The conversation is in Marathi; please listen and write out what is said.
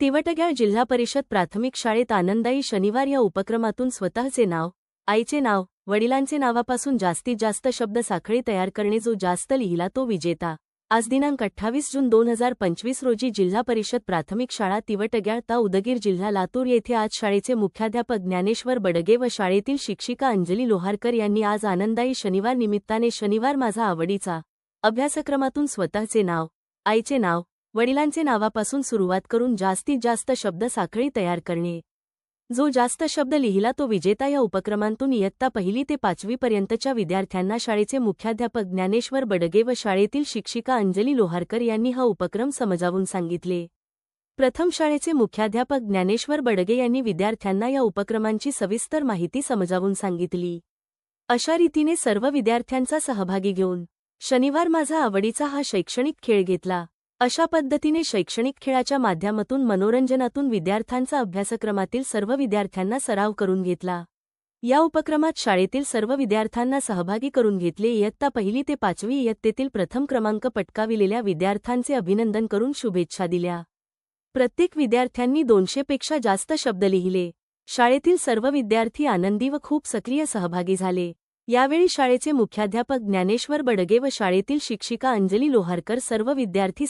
तिवटग्याळ जिल्हा परिषद प्राथमिक शाळेत आनंदाई शनिवार या उपक्रमातून स्वतःचे नाव आईचे नाव वडिलांचे नावापासून जास्तीत जास्त शब्द साखळी तयार करणे जो जास्त लिहिला तो विजेता. आज दिनांक अठ्ठावीस जून दोन हजार पंचवीस रोजी जिल्हा परिषद प्राथमिक शाळा तिवटग्याळ ता उदगीर जिल्हा लातूर येथे आज शाळेचे मुख्याध्यापक ज्ञानेश्वर बडगे व शाळेतील शिक्षिका अंजली लोहारकर यांनी आज आनंदाई शनिवार निमित्ताने शनिवार माझा आवडीचा अभ्यासक्रमातून स्वतःचे नाव आईचे नाव वडिलांचे नावापासून सुरुवात करून जास्तीत जास्त शब्द साखळी तयार करणे. जो जास्त शब्द लिहिला तो विजेता या उपक्रमांतून इयत्ता पहिली ते पाचवीपर्यंतच्या विद्यार्थ्यांना शाळेचे मुख्याध्यापक ज्ञानेश्वर बडगे व शाळेतील शिक्षिका अंजली लोहारकर यांनी हा उपक्रम समजावून सांगितले. प्रथम शाळेचे मुख्याध्यापक ज्ञानेश्वर बडगे यांनी विद्यार्थ्यांना या उपक्रमांची सविस्तर माहिती समजावून सांगितली. अशा रीतीने सर्व विद्यार्थ्यांचा सहभागी घेऊन शनिवार माझा आवडीचा हा शैक्षणिक खेळ घेतला. अशा पद्धतीने शैक्षणिक खेळाच्या माध्यमातून मनोरंजनातून विद्यार्थ्यांचा अभ्यासक्रमातील सर्व विद्यार्थ्यांना सराव करून घेतला. या उपक्रमात शाळेतील सर्व विद्यार्थ्यांना सहभागी करून घेतले इयत्ता पहिली ते पाचवी इयत्तेतील प्रथम क्रमांक पटकाविलेल्या विद्यार्थ्यांचे अभिनंदन करून शुभेच्छा दिल्या. प्रत्येक विद्यार्थ्यांनी दोनशेपेक्षा जास्त शब्द लिहिले. शाळेतील सर्व विद्यार्थी आनंदी व खूप सक्रिय सहभागी झाले. यावेळी शाळेचे मुख्याध्यापक ज्ञानेश्वर बडगे व शाळेतील शिक्षिका अंजली लोहारकर सर्व विद्यार्थी